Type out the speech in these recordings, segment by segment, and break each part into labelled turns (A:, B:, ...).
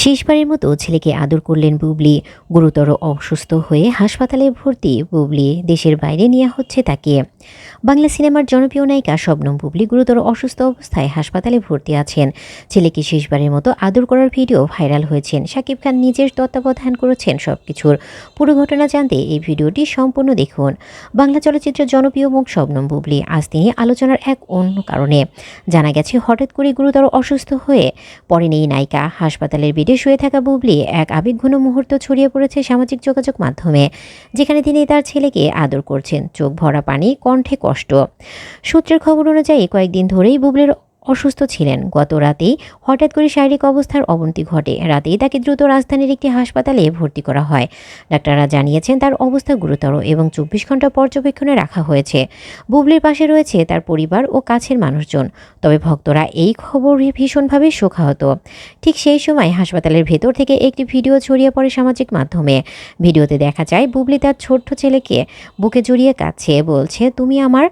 A: শেষবারের মতো ছেলেকে আদর করলেন বুবলি। গুরুতর অসুস্থ হয়ে হাসপাতালে ভর্তি বুবলি দেশের বাইরে নেওয়া হচ্ছে তাকে। বাংলা সিনেমার জনপ্রিয় নায়িকা শবনম বুবলি গুরুতর অসুস্থ অবস্থায় হাসপাতালে ভর্তি আছেন। ছেলেকে শেষবারের মতো আদর করার ভিডিও ভাইরাল হয়েছেন। শাকিব খান নিজের তত্ত্বাবধান করেছেন সবকিছুর। পুরো ঘটনা জানতে এই ভিডিওটি সম্পূর্ণ দেখুন। বাংলা চলচ্চিত্রের জনপ্রিয় মুখ শবনম বুবলি। আজ তিনি আলোচনার এক অন্য কারণে। জানা গেছে, হঠাৎ করে গুরুতর অসুস্থ হয়ে পরেন এই নায়িকা। হাসপাতালের বেডে শুয়ে থাকা বুবলি এক আবেগঘন মুহূর্ত ছড়িয়ে পড়েছে সামাজিক যোগাযোগ মাধ্যমে, যেখানে তিনি তার ছেলেকে আদর করছেন। চোখ ভরা পানি কণ্ঠে কষ্ট। সূত্রের খবর অনুযায়ী কয়েকদিন ধরেই বুবলির অসুস্থ ছিলেন। গত রাতেই হঠাৎ করে শারীরিক অবস্থার অবনতি ঘটে। রাতেই তাকে দ্রুত রাজধানীর একটি হাসপাতালে ভর্তি করা হয়। ডাক্তাররা জানিয়েছেন, তার অবস্থা গুরুতর এবং চব্বিশ ঘণ্টা পর্যবেক্ষণে রাখা হয়েছে। বুবলির পাশে রয়েছে তার পরিবার ও কাছের মানুষজন। তবে ভক্তরা এই খবর ভীষণভাবে শোকাহত। ঠিক সেই সময় হাসপাতালের ভেতর থেকে একটি ভিডিও ছড়িয়ে পড়ে সামাজিক মাধ্যমে। ভিডিওতে দেখা যায়, বুবলি তার ছোট্ট ছেলেকে বুকে জড়িয়ে কাছে বলছে, তুমি আমার,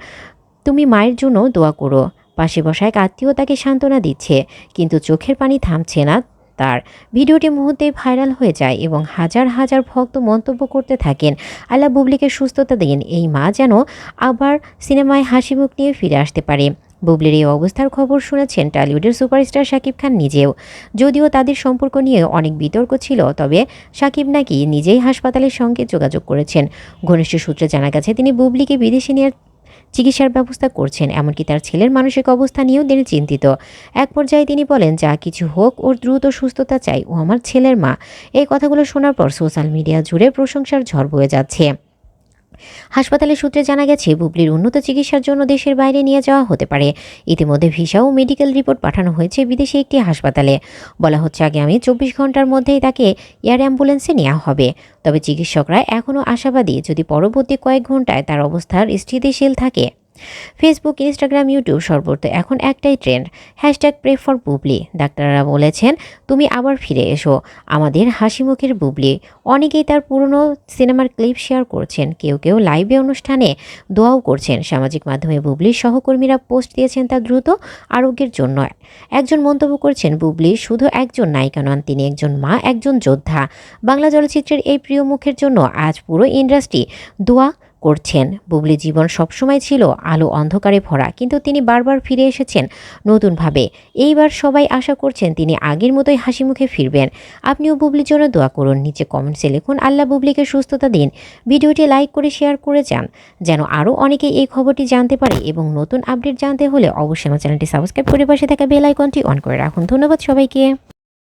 A: তুমি মায়ের জন্য দোয়া করো। পাশে বসা এক আত্মীয় তাকে সান্ত্বনা দিচ্ছে, কিন্তু চোখের পানি থামছে না তার। ভিডিওটি মুহূর্তেই ভাইরাল হয়ে যায় এবং হাজার হাজার ভক্ত মন্তব্য করতে থাকেন। আল্লাহ বুবলিকে সুস্থতা দিন। এই মা যেন আবার সিনেমায় হাসি মুখ নিয়ে ফিরে আসতে পারে। বুবলির এই অবস্থার খবর শুনেছেন টলিউডের সুপারস্টার শাকিব খান নিজেও। যদিও তাদের সম্পর্ক নিয়ে অনেক বিতর্ক ছিল, তবে শাকিব নাকি নিজেই হাসপাতালের সঙ্গে যোগাযোগ করেছেন। ঘনিষ্ঠ সূত্রে জানা গেছে, তিনি বুবলিকে বিদেশে নিয়ে চিকিৎসার ব্যবস্থা করছেন, এমনকি তার ছেলের মানসিক অবস্থা নিয়েও তিনি চিন্তিত। এক পর্যায়ে তিনি বলেন, যা কিছু হোক, ওর দ্রুত সুস্থতা চাই। ও আমার ছেলের মা। এই কথাগুলো শোনার পর সোশ্যাল মিডিয়া জুড়ে প্রশংসার ঝড় বয়ে যাচ্ছে। হাসপাতালের সূত্রে জানা গেছে, বুবলির উন্নত চিকিৎসার জন্য দেশের বাইরে নিয়ে যাওয়া হতে পারে। ইতিমধ্যে ভিসা ও মেডিকেল রিপোর্ট পাঠানো হয়েছে বিদেশে একটি হাসপাতালে। বলা হচ্ছে, আগামী চব্বিশ ঘণ্টার মধ্যেই তাকে এয়ার অ্যাম্বুলেন্সে নেওয়া হবে। তবে চিকিৎসকরা এখনও আশাবাদী, যদি পরবর্তী কয়েক ঘন্টায় তার অবস্থার স্থিতিশীল থাকে। ফেসবুক ইনস্টাগ্রাম ইউটিউব সর্বত্র এখন একটাই trend hashtag pray for Bubly ডাক্তাররা বলেছেন, তুমি আবার ফিরে এসো। আমাদের হাসি মুখের বুবলি অনেকেই তার পুরনো সিনেমার ক্লিপ শেয়ার করছেন। কেউ কেউ লাইভে অনুষ্ঠানে দোয়াও করছেন। সামাজিক মাধ্যমে বুবলির সহকর্মীরা পোস্ট দিয়েছেন তার দ্রুত আরোগ্যের জন্য। একজন মন্তব্য করছেন বুবলি শুধু একজন নায়িকা নন তিনি একজন মা, একজন যোদ্ধা। বাংলা চলচ্চিত্রের এই প্রিয় মুখের জন্য আজ পুরো ইন্ডাস্ট্রি দোয়া করছেন। বুবলি জীবন সবসময় ছিল আলো অন্ধকারে ভরা, কিন্তু তিনি বারবার ফিরে এসেছেন নতুনভাবে। এইবার সবাই আশা করছেন তিনি আগের মতোই হাসি মুখে ফিরবেন। আপনিও বুবলির জন্য দোয়া করুন। নিচে কমেন্টসে লিখুন, আল্লাহ বুবলিকে সুস্থতা দিন। ভিডিওটি লাইক করে শেয়ার করে যান, যেন আরও অনেকে এই খবরটি জানতে পারে এবং নতুন আপডেট জানতে হলে অবশ্যই আমার চ্যানেলটি সাবস্ক্রাইব করে পাশে থাকা বেল আইকনটি অন করে রাখুন। ধন্যবাদ সবাইকে।